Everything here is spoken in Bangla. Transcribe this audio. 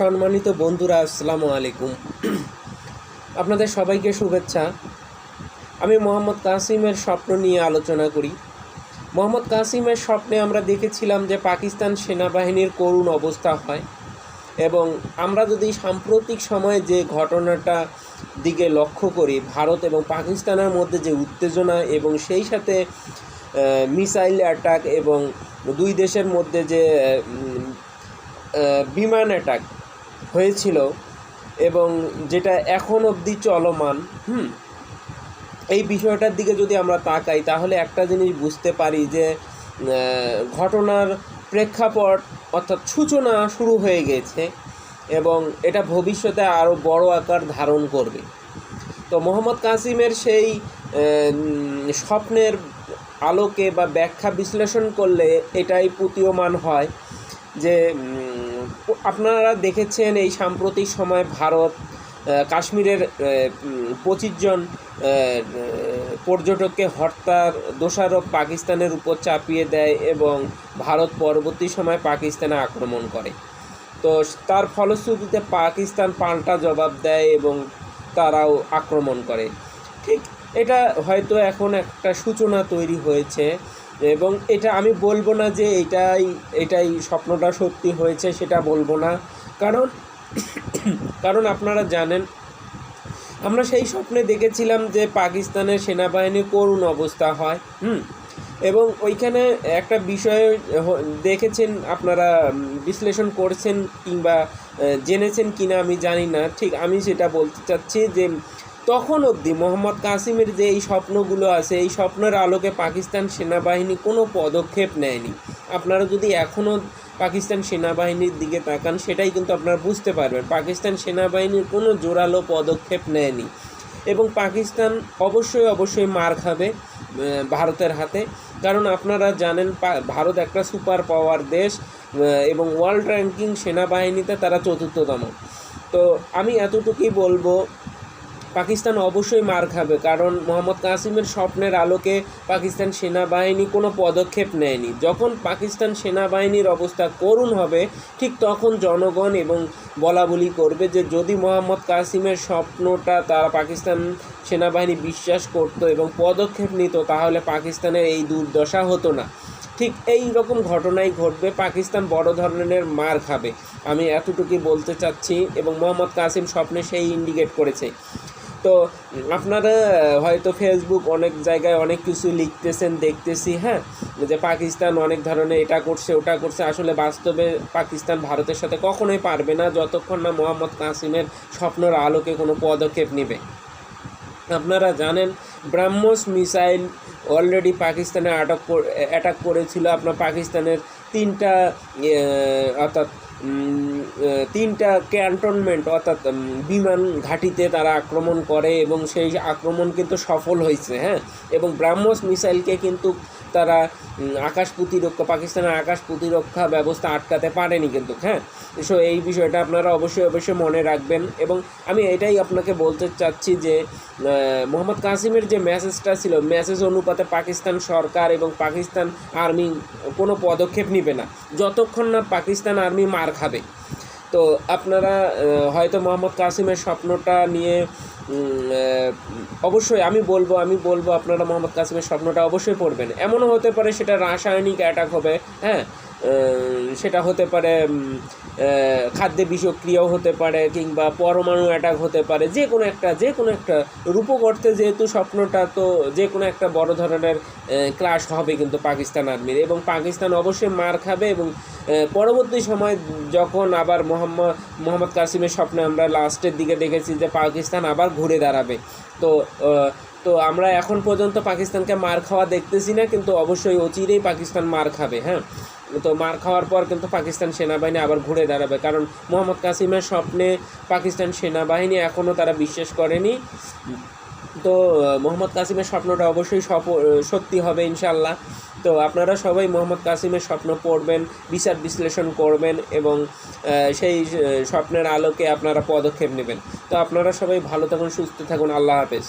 সম্মানিত বন্ধুরা, আসসালামু আলাইকুম। আপনাদের সবাইকে শুভেচ্ছা। আমি মোহাম্মদ কাসিমের স্বপ্ন নিয়ে আলোচনা করি। মোহাম্মদ কাসিমের স্বপ্নে আমরা দেখেছিলাম যে পাকিস্তান সেনাবাহিনীর করুণ অবস্থা হয় এবং আমরা যদি সাম্প্রতিক সময়ে যে ঘটনাটা দিকে লক্ষ্য করি, ভারত এবং পাকিস্তানের মধ্যে যে উত্তেজনা এবং সেই সাথে মিসাইল অ্যাটাক এবং দুই দেশের মধ্যে যে বিমান অ্যাটাক হয়েছিল এবং যেটা এখন অবধি চলমান, হুম? এই বিষয়টার দিকে যদি আমরা তাকাই, তাহলে একটা জিনিস বুঝতে পারি যে ঘটনার প্রেক্ষাপট অর্থাৎ সূচনা শুরু হয়ে গেছে এবং এটা ভবিষ্যতে আরও বড় আকার ধারণ করবে। তো মোহাম্মদ কাসিমের সেই স্বপ্নের আলোকে বা ব্যাখ্যা বিশ্লেষণ করলে এটাই প্রতীয়মান হয়। যে আপনারা দেখেছেন এই সাম্প্রতিক সময় ভারত কাশ্মীরের পঁচিশ জন পর্যটককে হত্যার দোষারোপ পাকিস্তানের উপর চাপিয়ে দেয় এবং ভারত পরবর্তী সময় পাকিস্তানে আক্রমণ করে। তো তার ফলশ্রুতিতে পাকিস্তান পাল্টা জবাব দেয় এবং তারাও আক্রমণ করে। ঠিক এটা হয়তো এখন একটা সূচনা তৈরি হয়েছে এবং এটা আমি বলব না যে এটাই এটাই স্বপ্নটা সত্যি হয়েছে, সেটা বলব না। কারণ কারণ আপনারা জানেন, আমরা সেই স্বপ্নে দেখেছিলাম যে পাকিস্তানের সেনাবাহিনীর করুণ অবস্থা হয়, হুম? এবং ওইখানে একটা বিষয় দেখেছেন আপনারা বিশ্লেষণ করছেন কিংবা জেনেছেন কিনা আমি জানি না। ঠিক আমি সেটা বলতে চাচ্ছি যে তখন অবধি মোহাম্মদ কাসিমের যে এই স্বপ্নগুলো আছে, এই স্বপ্নের আলোকে পাকিস্তান সেনাবাহিনী কোনো পদক্ষেপ নেয়নি। আপনারা যদি এখনও পাকিস্তান সেনাবাহিনীর দিকে তাকান, সেটাই কিন্তু আপনারা বুঝতে পারবেন। পাকিস্তান সেনাবাহিনীর কোনো জোরালো পদক্ষেপ নেয়নি। এবং পাকিস্তান অবশ্যই অবশ্যই মার খাবে ভারতের হাতে। কারণ আপনারা জানেন ভারত একটা সুপার পাওয়ার দেশ এবং ওয়ার্ল্ড র্যাঙ্কিং সেনাবাহিনীতে তারা চতুর্থতম। তো আমি এতটুকুই বলব পাকিস্তান অবশ্যই মার খাবে, কারণ মোহাম্মদ কাসিমের স্বপ্নের আলোকে পাকিস্তান সেনাবাহিনী কোনো পদক্ষেপ নেয়নি। যখন পাকিস্তান সেনাবাহিনীর অবস্থা করুণ হবে, ঠিক তখন জনগণ এবং বলা বলি করবে যে যদি মোহাম্মদ কাসিমের স্বপ্নটা তারা পাকিস্তান সেনাবাহিনী বিশ্বাস করতো এবং পদক্ষেপ নিত, তাহলে পাকিস্তানের এই দুর্দশা হতো না। ঠিক এই রকম ঘটনাই ঘটবে, পাকিস্তান বড় ধরনের মার খাবে। আমি এতটুকুই বলতে চাচ্ছি এবং মোহাম্মদ কাসিম স্বপ্নে সেই ইন্ডিকেট করেছে। তো আপনারা হয়তো ফেসবুক অনেক জায়গায় অনেক কিছু লিখতেছেন দেখতেছি হ্যাঁ? যে পাকিস্তান অনেক ধরনের এটা করছে ওটা করছে। আসলে বাস্তবে পাকিস্তান ভারতের সাথে কখনোই পারবে না যতক্ষণ না মোহাম্মদ কাসিমের স্বপ্নর আলোকে কোনো পদক্ষেপ নেবে। আপনারা জানেন ব্রাহ্মস মিসাইল অলরেডি পাকিস্তানে আটক অ্যাটাক করেছিল। আপনার পাকিস্তানের তিনটা ইয়ে, অর্থাৎ তিনটা ক্যান্টনমেন্ট, অর্থাৎ বিমান ঘাঁটিতে তারা আক্রমণ করে এবং সেই আক্রমণ কিন্তু সফল হয়েছে হ্যাঁ? এবং ব্রাহ্মস মিসাইলকে কিন্তু তারা আকাশ প্রতিরক্ষা, পাকিস্তানের আকাশ প্রতিরক্ষা ব্যবস্থা আটকাতে পারেনি কিন্তু হ্যাঁ? সো এই বিষয়টা আপনারা অবশ্যই অবশ্যই মনে রাখবেন এবং আমি এটাই আপনাকে বলতে চাচ্ছি যে মোহাম্মদ কাসিমের যে মেসেজটা ছিল, মেসেজ অনুপাতে পাকিস্তান সরকার এবং পাকিস্তান আর্মি কোনো পদক্ষেপ নেবে না। যতক্ষণ না পাকিস্তান আর্মি মার খাবে। তো আপনারা হয়তো মোহাম্মদ কাসিমের স্বপ্নটা নিয়ে অবশ্যই আমি বলব আমি বলব আপনারা মোহাম্মদ কাসিমের স্বপ্নটা অবশ্যই পড়বেন। এমনও হতে পারে সেটা রাসায়নিক অ্যাটাক হবে হ্যাঁ? সেটা হতে পারে খাদ্যে বিষক্রিয়াও হতে পারে কিংবা পরমাণু অ্যাটাক হতে পারে। যে কোনো একটা, যে কোনো একটা রূপক অর্থে যেহেতু স্বপ্নটা তো যে কোনো একটা বড় ধরনের ক্লাশ হবে কিন্তু পাকিস্তান আর্মির। এবং পাকিস্তান অবশ্যই মার খাবে এবং পরবর্তী সময় যখন আবার মোহাম্মদ মোহাম্মদ কাসিমের স্বপ্নে আমরা লাস্টের দিকে দেখেছি যে পাকিস্তান আবার ঘুরে দাঁড়াবে। তো তো আমরা এখন পর্যন্ত পাকিস্তানকে মার খাওয়া দেখতেছি না, কিন্তু অবশ্যই অচিরেই পাকিস্তান মার খাবে হ্যাঁ? তো মার খাওয়ার পর কিন্তু পাকিস্তান সেনাবাহিনী আবার ঘুরে দাঁড়াবে। কারণ মোহাম্মদ কাসিমের স্বপ্নে পাকিস্তান সেনাবাহিনী এখনও তারা বিশ্বাস করেনি। তো মোহাম্মদ কাসিমের স্বপ্নটা অবশ্যই সত্যি হবে ইনশাল্লাহ তো আপনারা সবাই মোহাম্মদ কাসিমের স্বপ্ন পড়বেন, বিচার বিশ্লেষণ করবেন এবং সেই স্বপ্নের আলোকে আপনারা পদক্ষেপ নেবেন। তো আপনারা সবাই ভালো থাকুন, সুস্থ থাকুন, আল্লাহ হাফেজ।